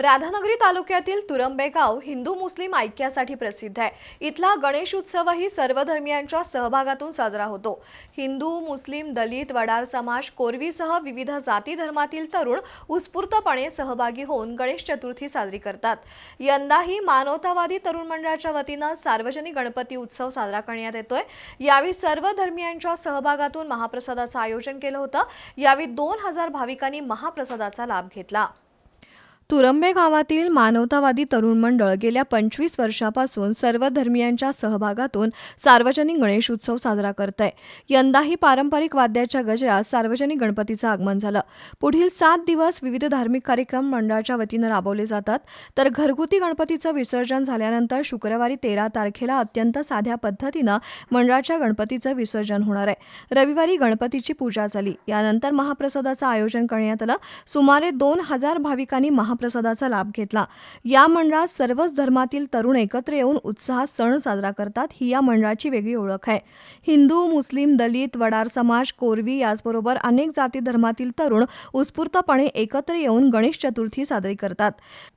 राधानगरी तालुक्यातील तुरंबेगाव हिंदू मुस्लिम ऐक्यासाठी प्रसिद्ध आहे. इथला गणेश उत्सवही सर्व धर्मियांच्या सहभागातून साजरा होतो. हिंदू मुस्लिम दलित वडार समाज कोरवीसह विविध जाती धर्मातील तरुण उत्स्फूर्तपणे सहभागी होऊन गणेश चतुर्थी साजरी करतात. यंदाही मानवतावादी तरुण मंडळाच्या वतीनं सार्वजनिक गणपती उत्सव साजरा करण्यात येतोय. यावेळी सर्व धर्मियांच्या सहभागातून महाप्रसादाचं आयोजन केलं होतं. यावेळी दोन हजार भाविकांनी महाप्रसादाचा लाभ घेतला. तुरंबे गावातील मानवतावादी तरुण मंडळ गेल्या पंचवीस वर्षापासून सर्व धर्मियांच्या सहभागातून सार्वजनिक गणेश उत्सव साजरा करत आहे यंदाही पारंपरिक वाद्याच्या गजरात सार्वजनिक गणपतीचं आगमन झालं. पुढील सात दिवस विविध धार्मिक कार्यक्रम मंडळाच्या वतीनं राबवले जातात. तर घरगुती गणपतीचं विसर्जन झाल्यानंतर शुक्रवारी तेरा तारखेला अत्यंत साध्या पद्धतीनं मंडळाच्या गणपतीचं विसर्जन होणार आहे. रविवारी गणपतीची पूजा झाली. यानंतर महाप्रसादाचं आयोजन करण्यात आलं. सुमारे दोन हजार भाविकांनी महा महाप्रसादाचा लाभ घेतला. या मंडळात सर्वच धर्मातील तरुण एकत्र येऊन उत्साहात सण साजरा करतात ही या मंडळाची वेगळी ओळख आहे. हिंदू मुस्लिम दलित वडार समाज कोरवी याचबरोबर अनेक जाती धर्मातील तरुण उत्स्फूर्तपणे एकत्र येऊन गणेश चतुर्थी साजरी करतात.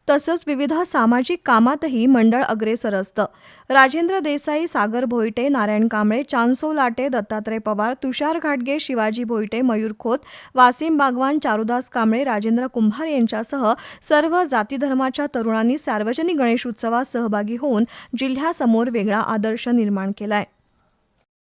तसंच विविध सामाजिक कामातही मंडळ अग्रेसर असतं. राजेंद्र देसाई सागर भोईटे नारायण कांबळे चांसो लाटे दत्तात्रय पवार तुषार घाटगे शिवाजी भोईटे मयूर खोत वासिम बागवान चारुदास कांबळे राजेंद्र कुंभार यांच्यासह सर्व जातीधर्माच्या तरुणांनी सार्वजनिक गणेश उत्सवात सहभागी होऊन जिल्ह्यासमोर वेगळा आदर्श निर्माण केलाय.